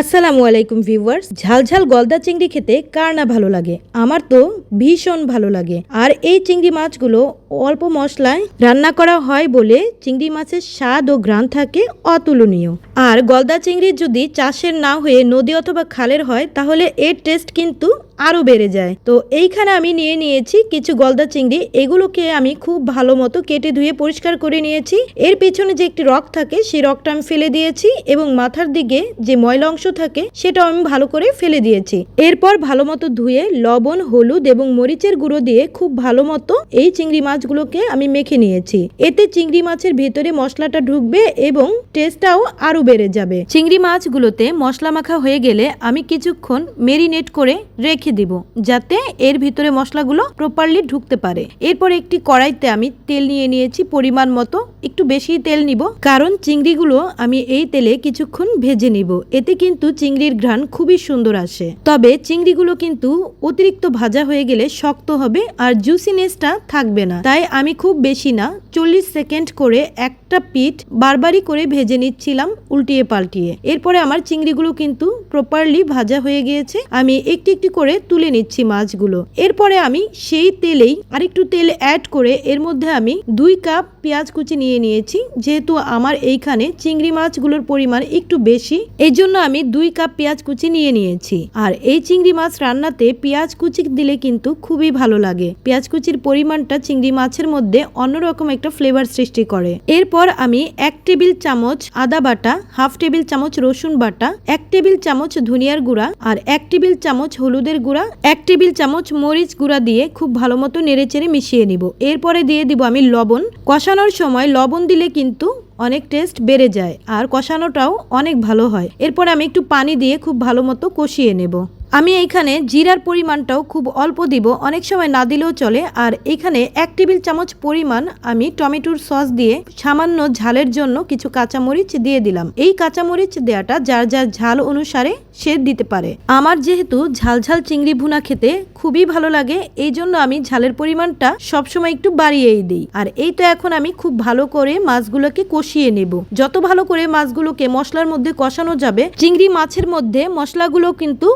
আসসালামু আলাইকুম ভিউয়ার্স। ঝালঝাল গলদা চিংড়ি খেতে কার না ভালো লাগে? আমার তো ভীষণ ভালো লাগে। আর এই চিংড়ি মাছগুলো অল্প মশলায় রান্না করা হয় বলে চিংড়ি মাছের স্বাদ ও ঘ্রাণ থাকে অতুলনীয়। আর গলদা চিংড়ি যদি চাষের না হয়ে নদী অথবা খালের হয়, তাহলে এর টেস্ট কিন্তু আরও বেড়ে যায়। তো এইখানে আমি নিয়ে নিয়েছি কিছু গলদা চিংড়ি। এগুলোকে আমি খুব ভালো মতো কেটে ধুয়ে পরিষ্কার করে নিয়েছি। এর পেছনে যে একটি রক থাকে, সেই রকটা আমি ফেলে দিয়েছি এবং মাথার দিকে যে ময়লা অংশ থাকে, সেটাও আমি ভালো করে ফেলে দিয়েছি। এরপর ভালো মতো ধুয়ে লবণ, হলুদ এবং মরিচের গুঁড়ো দিয়ে খুব ভালো মতো এই চিংড়ি মাছগুলোকে আমি মেখে নিয়েছি। এতে চিংড়ি মাছের ভেতরে মশলাটা ঢুকবে এবং টেস্টটাও আরও বেড়ে যাবে। চিংড়ি মাছগুলোতে মশলা মাখা হয়ে গেলে আমি কিছুক্ষণ মেরিনেট করে রেখে দিব, যাতে এর ভিতরে মশলাগুলো প্রপারলি ঢুকতে পারে। এরপর একটি কড়াইতে আমি তেল নিয়ে নিয়েছি পরিমাণ মতো। একটু বেশি তেল নিব, কারণ চিংড়িগুলো আমি এই তেলে কিছুক্ষণ ভেজে নিব। এতে কিন্তু চিংড়ির ঘ্রাণ খুবই সুন্দর আসে। তবে চিংড়িগুলো কিন্তু অতিরিক্ত ভাজা হয়ে গেলে শক্ত হবে আর জুসিনেসটা থাকবে না। তাই আমি খুব বেশি না, চল্লিশ সেকেন্ড করে একটা পিঠ বারবারই করে ভেজে নিচ্ছিলাম উল্টিয়ে পাল্টিয়ে এরপরে আমার চিংড়িগুলো কিন্তু প্রপারলি ভাজা হয়ে গিয়েছে। আমি একটি একটি করে তুলে নিচ্ছি মাছগুলো। এরপরে আমি সেই তেলেই আরেকটু তেল অ্যাড করে এর মধ্যে আমি দুই কাপ পেঁয়াজ কুচি নিয়ে নিয়েছি। যেহেতু আমার এইখানে চিংড়ি মাছগুলোর পরিমাণ একটু বেশি এই জন্য আমি দুই কাপ পেঁয়াজ কুচি নিয়ে নিয়েছি। আর এই চিংড়ি মাছ রান্নাতে পেঁয়াজ কুচি দিলে কিন্তু খুবই ভালো লাগে। পেঁয়াজ কুচির পরিমাণটা চিংড়ি মাছের মধ্যে অন্যরকম একটা ফ্লেভার সৃষ্টি করে। এরপর আমি এক টেবিল চামচ আদা বাটা, হাফ টেবিল চামচ রসুন বাটা, এক টেবিল চামচ ধনিয়ার গুঁড়া আর এক টেবিল চামচ হলুদের গুঁড়া এক টেবিল চামচ মরিচ গুঁড়া দিয়ে খুব ভালো মতো নেড়েচেড়ে মিশিয়ে নিব। এরপরে দিয়ে দিব আমি লবণ। কষানোর সময় লবণ দিলে কিন্তু অনেক টেস্ট বেড়ে যায়, আর কষানোটাও অনেক ভালো হয়। এরপরে আমি একটু পানি দিয়ে খুব ভালো মতো কষিয়ে নেব। আমি এইখানে জিরার পরিমাণটাও খুব অল্প দিব, অনেক সময় না দিলেও চলে। আর এখানে এক টেবিল চামচ পরিমাণ আমি টমেটোর সস দিয়ে সামান্য ঝালের জন্য কিছু কাঁচামরিচ দিয়ে দিলাম। এই কাঁচামরিচ দেওয়াটা যার যার ঝাল অনুসারে সে দিতে পারে। আমার যেহেতু ঝাল ঝাল চিংড়ি ভুনা খেতে খুবই ভালো লাগে, এই জন্য আমি ঝালের পরিমাণটা সবসময় একটু বাড়িয়েই দিই। আর এই তো এখন আমি খুব ভালো করে মাছগুলোকে কষিয়ে নেব। যত ভালো করে মাছগুলোকে মশলার মধ্যে কষানো যাবে, চিংড়ি মাছের মধ্যে মশলাগুলো কিন্তু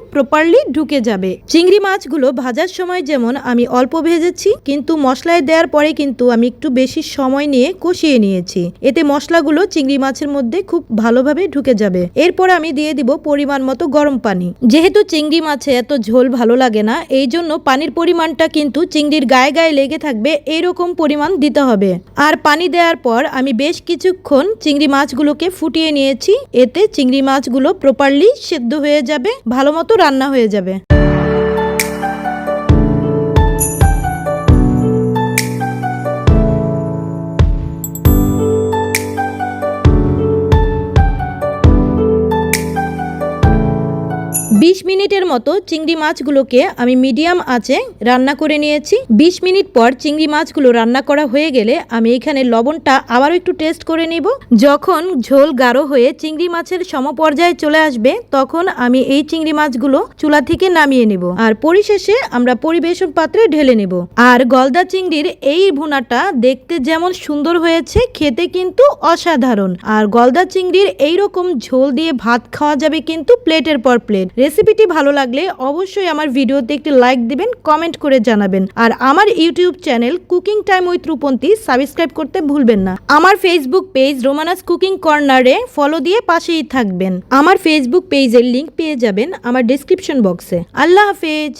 প্রপারলি ঢুকে যাবে। চিংড়ি মাছগুলো ভাজার সময় যেমন আমি অল্প ভেজেছি, কিন্তু মশলায় দেওয়ার পরে কিন্তু আমি একটু বেশি সময় নিয়ে কষিয়ে নিয়েছি। এতে মশলাগুলো চিংড়ি মাছের মধ্যে খুব ভালোভাবে ঢুকে যাবে। এরপর আমি দিয়ে দিব পরিমাণ মতো গরম পানি। যেহেতু চিংড়ি মাছে এত ঝোল ভালো লাগে না, এই জন্য পানির পরিমাণটা কিন্তু চিংড়ির গায়ে গায়ে লেগে থাকবে এইরকম পরিমাণ দিতে হবে। আর পানি দেওয়ার পর আমি বেশ কিছুক্ষণ চিংড়ি মাছগুলোকে ফুটিয়ে নিয়েছি। এতে চিংড়ি মাছগুলো প্রপারলি সেদ্ধ হয়ে যাবে, ভালো মতো রান্না হয়ে যাবে। বিশ মিনিটের মতো চিংড়ি মাছগুলোকে আমি মিডিয়াম আঁচে রান্না করে নিয়েছি। বিশ মিনিট পর চিংড়ি মাছগুলো রান্না করা হয়ে গেলে আমি এখানে লবণটা আবারও একটু টেস্ট করে নিব। যখন ঝোল গাঢ় হয়ে চিংড়ি মাছের সমপর্যায়ে চলে আসবে, তখন আমি এই চিংড়ি মাছগুলো চুলা থেকে নামিয়ে নেব আর পরিশেষে আমরা পরিবেশন পাত্রে ঢেলে নেব। আর গলদা চিংড়ির এই ভুনাটা দেখতে যেমন সুন্দর হয়েছে, খেতে কিন্তু অসাধারণ। আর গলদা চিংড়ির এইরকম ঝোল দিয়ে ভাত খাওয়া যাবে কিন্তু প্লেটের পর প্লেট। রেসিপিটি ভালো লাগলে অবশ্যই আমার ভিডিওতে একটি লাইক দিবেন, কমেন্ট করে জানাবেন। আর আমার YouTube channel cooking time with Rupanti subscribe করতে ভুলবেন না। আমার ফেসবুক পেজ রোমানাস কুকিং কর্নারে ফলো দিয়ে পাশেই থাকবেন। আমার ফেসবুক পেজের লিঙ্ক পেয়ে যাবেন আমার ডিসক্রিপশন বক্সে আল্লাহ হাফেজ!